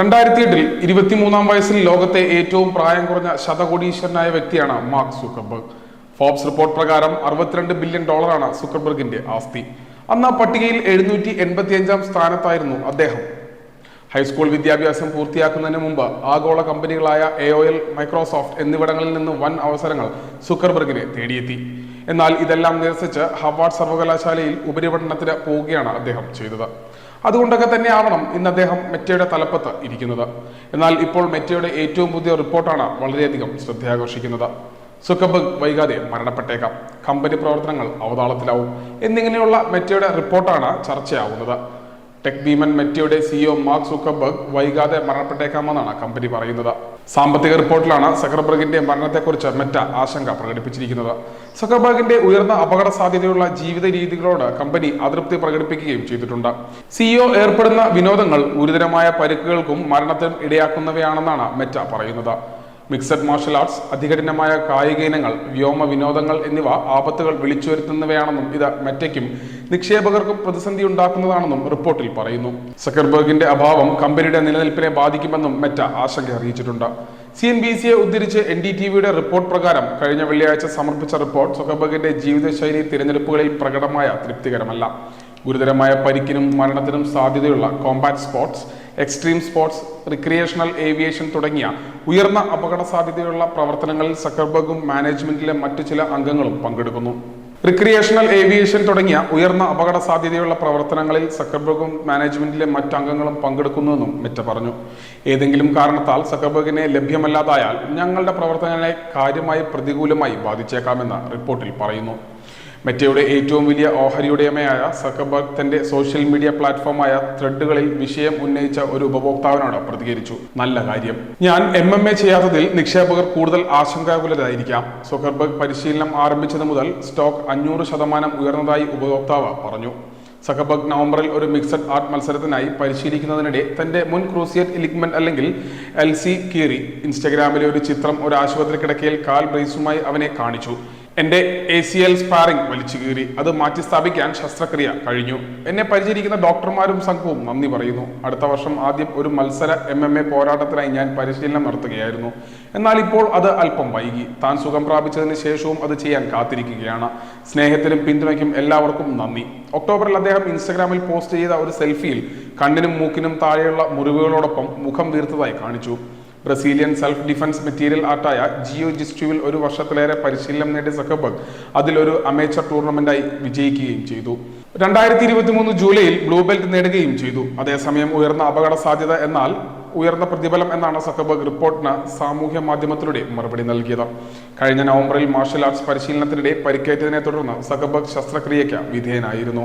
രണ്ടായിരത്തി എട്ടിൽ ഇരുപത്തിമൂന്നാം വയസ്സിൽ ലോകത്തെ ഏറ്റവും പ്രായം കുറഞ്ഞ ശതകോടീശ്വരനായ വ്യക്തിയാണ് മാർക്ക് സുക്കർബർഗ്. ഫോബ്സ് റിപ്പോർട്ട് പ്രകാരം അറുപത്തിരണ്ട് ബില്യൺ ഡോളറാണ് സുക്കർബർഗിന്റെ ആസ്തി. അന്ന് ആ പട്ടികയിൽ എഴുന്നൂറ്റി എൺപത്തി അഞ്ചാം സ്ഥാനത്തായിരുന്നു അദ്ദേഹം. ഹൈസ്കൂൾ വിദ്യാഭ്യാസം പൂർത്തിയാക്കുന്നതിന് മുമ്പ് ആഗോള കമ്പനികളായ എ മൈക്രോസോഫ്റ്റ് എന്നിവിടങ്ങളിൽ നിന്ന് വൻ അവസരങ്ങൾ സുക്കർബർഗിനെ തേടിയെത്തി. എന്നാൽ ഇതെല്ലാം നിരസിച്ച് ഹവാർഡ് സർവകലാശാലയിൽ ഉപരിപഠനത്തിന് പോവുകയാണ് അദ്ദേഹം ചെയ്തത്. അതുകൊണ്ടൊക്കെ തന്നെ ആവണം ഇന്ന് അദ്ദേഹം മെറ്റയുടെ തലപ്പത്ത് ഇരിക്കുന്നത്. എന്നാൽ ഇപ്പോൾ മെറ്റയുടെ ഏറ്റവും പുതിയ റിപ്പോർട്ടാണ് വളരെയധികം ശ്രദ്ധയാകർഷിക്കുന്നത്. സുഖബ് വൈകാതെ മരണപ്പെട്ടേക്കാം. കമ്പനി പ്രവർത്തനങ്ങൾ അവതാളത്തിലാവും. എന്നിങ്ങനെയുള്ള മെറ്റയുടെ റിപ്പോർട്ടാണ് ചർച്ചയാവുന്നത്. ടെക് ഭീമൻ മെറ്റയുടെ സിഇഒ മാർക്ക് സുക്കർബർഗ് വൈകാതെ മരണപ്പെട്ടേക്കാമെന്നാണ് കമ്പനി പറയുന്നത്. സാമ്പത്തിക റിപ്പോർട്ടിലാണ് സക്കർബർഗിന്റെ മരണത്തെക്കുറിച്ച് മെറ്റ ആശങ്ക പ്രകടിപ്പിച്ചിരിക്കുന്നത്. സക്കർബർഗിന്റെ ഉയർന്ന അപകട സാധ്യതയുള്ള ജീവിത രീതികളോട് കമ്പനി അതൃപ്തി പ്രകടിപ്പിക്കുകയും ചെയ്തിട്ടുണ്ട്. സിഇഒ ഏർപ്പെടുന്ന വിനോദങ്ങൾ ഗുരുതരമായ പരിക്കുകൾക്കും മരണത്തിനും ഇടയാക്കുന്നവയാണെന്നാണ് മെറ്റ പറയുന്നത്. മിക്സഡ് മാർഷൽ ആർട്സ് അതികഠിനമായ കായിക ഇനങ്ങൾ വ്യോമ വിനോദങ്ങൾ എന്നിവ ആപത്തുകൾ വിളിച്ചുവരുത്തുന്നവയാണെന്നും ഇത് മെറ്റയ്ക്കും നിക്ഷേപകർക്കും പ്രതിസന്ധി ഉണ്ടാക്കുന്നതാണെന്നും റിപ്പോർട്ടിൽ പറയുന്നു. സക്കർബർഗിന്റെ അഭാവം കമ്പനിയുടെ നിലനിൽപ്പിനെ ബാധിക്കുമെന്നും മെറ്റ ആശങ്ക അറിയിച്ചിട്ടുണ്ട്. സി എൻ ബി സിയെ ഉദ്ധരിച്ച് എൻ ഡി ടി വിയുടെ റിപ്പോർട്ട് പ്രകാരം കഴിഞ്ഞ വെള്ളിയാഴ്ച സമർപ്പിച്ച റിപ്പോർട്ട് സക്കർബർഗിന്റെ ജീവിതശൈലി തിരഞ്ഞെടുപ്പുകളിൽ പ്രകടമായ തൃപ്തികരമല്ല. ഗുരുതരമായ പരിക്കിനും മരണത്തിനും സാധ്യതയുള്ള combat sports extreme sports recreational aviation തുടങ്ങിയ ഉയർന്ന അപകട സാധ്യതയുള്ള പ്രവർത്തനങ്ങളിൽ സക്കർബർഗും മാനേജ്മെന്റിലെ മറ്റു ചില അംഗങ്ങളും പങ്കെടുക്കുന്നു. റിക്രിയേഷണൽ ഏവിയേഷൻ തുടങ്ങിയ ഉയർന്ന അപകട സാധ്യതയുള്ള പ്രവർത്തനങ്ങളിൽ സക്കർബർഗും മാനേജ്മെന്റിലെ മറ്റു അംഗങ്ങളും പങ്കെടുക്കുന്നുവെന്നും മെറ്റ പറഞ്ഞു. ഏതെങ്കിലും കാരണത്താൽ സക്കർബർഗിനെ ലഭ്യമല്ലാതായാൽ ഞങ്ങളുടെ പ്രവർത്തനങ്ങളെ കാര്യമായി പ്രതികൂലമായി ബാധിച്ചേക്കാമെന്ന് റിപ്പോർട്ടിൽ പറയുന്നു. മെറ്റയുടെ ഏറ്റവും വലിയ ഓഹരിയുടമയായ സക്കബർഗ് തന്റെ സോഷ്യൽ മീഡിയ പ്ലാറ്റ്ഫോമായ ത്രെഡുകളിൽ വിഷയം ഉന്നയിച്ച ഒരു ഉപഭോക്താവിനോട് പ്രതികരിച്ചു. നല്ല കാര്യം. ഞാൻ എം എം എ ചെയ്യാത്തതിൽ നിക്ഷേപകർ കൂടുതൽ ആശങ്കാകുലരായിരിക്കാം. സുക്കർബർഗ് പരിശീലനം ആരംഭിച്ചത് മുതൽ സ്റ്റോക്ക് അഞ്ഞൂറ് ശതമാനം ഉയർന്നതായി ഉപഭോക്താവ് പറഞ്ഞു. സഖബർഗ് നവംബറിൽ ഒരു മിക്സഡ് ആർട്ട് മത്സരത്തിനായി പരിശീലിക്കുന്നതിനിടെ തന്റെ മുൻ ക്രൂസിയറ്റ് ലിഗ്മെന്റ് അല്ലെങ്കിൽ എൽ സി കീറി ഇൻസ്റ്റഗ്രാമിലെ ഒരു ചിത്രം ഒരു ആശുപത്രി കിടക്കയിൽ കാൽ ബ്രേസുമായി അവനെ കാണിച്ചു. എന്റെ എ സി എൽ സ്പാറിംഗ് വലിച്ചു കീറി. അത് മാറ്റി സ്ഥാപിക്കാൻ ശസ്ത്രക്രിയ കഴിഞ്ഞു. എന്നെ പരിചരിക്കുന്ന ഡോക്ടർമാരും സംഘവും നന്ദി പറയുന്നു. അടുത്ത വർഷം ആദ്യം ഒരു മത്സര എം എം എ പോരാട്ടത്തിനായി ഞാൻ പരിശീലനം നടത്തുകയായിരുന്നു. എന്നാൽ ഇപ്പോൾ അത് അല്പം വൈകി. താൻ സുഖം പ്രാപിച്ചതിന് ശേഷവും അത് ചെയ്യാൻ കാത്തിരിക്കുകയാണ്. സ്നേഹത്തിനും പിന്തുണയ്ക്കും എല്ലാവർക്കും നന്ദി. ഒക്ടോബറിൽ അദ്ദേഹം ഇൻസ്റ്റഗ്രാമിൽ പോസ്റ്റ് ചെയ്ത ഒരു സെൽഫിയിൽ കണ്ണിനും മൂക്കിനും താഴെയുള്ള മുറിവുകളോടൊപ്പം മുഖം വീർത്തതായി കാണിച്ചു. ബ്രസീലിയൻ സെൽഫ് ഡിഫൻസ് മെറ്റീരിയൽ ആർട്ടായ ജിയോ ജിസ്റ്റുവിൽ ഒരു വർഷത്തിലേറെ പരിശീലനം നേടിയ സക്കബർഗ് അതിലൊരു അമേച്ചർ ടൂർണമെന്റായി വിജയിക്കുകയും ചെയ്തു. രണ്ടായിരത്തി ഇരുപത്തി മൂന്ന് ജൂലൈയിൽ ബ്ലൂ ബെൽറ്റ് നേടുകയും ചെയ്തു. അതേസമയം ഉയർന്ന അപകട സാധ്യത എന്നാൽ ഉയർന്ന പ്രതിഫലം എന്നാണ് സക്കബർഗ് റിപ്പോർട്ടിന് സാമൂഹ്യ മാധ്യമത്തിലൂടെ മറുപടി നൽകിയത്. കഴിഞ്ഞ നവംബറിൽ മാർഷൽ ആർട്സ് പരിശീലനത്തിനിടെ പരിക്കേറ്റതിനെ തുടർന്ന് സക്കബർഗ് ശസ്ത്രക്രിയയ്ക്ക് വിധേയനായിരുന്നു.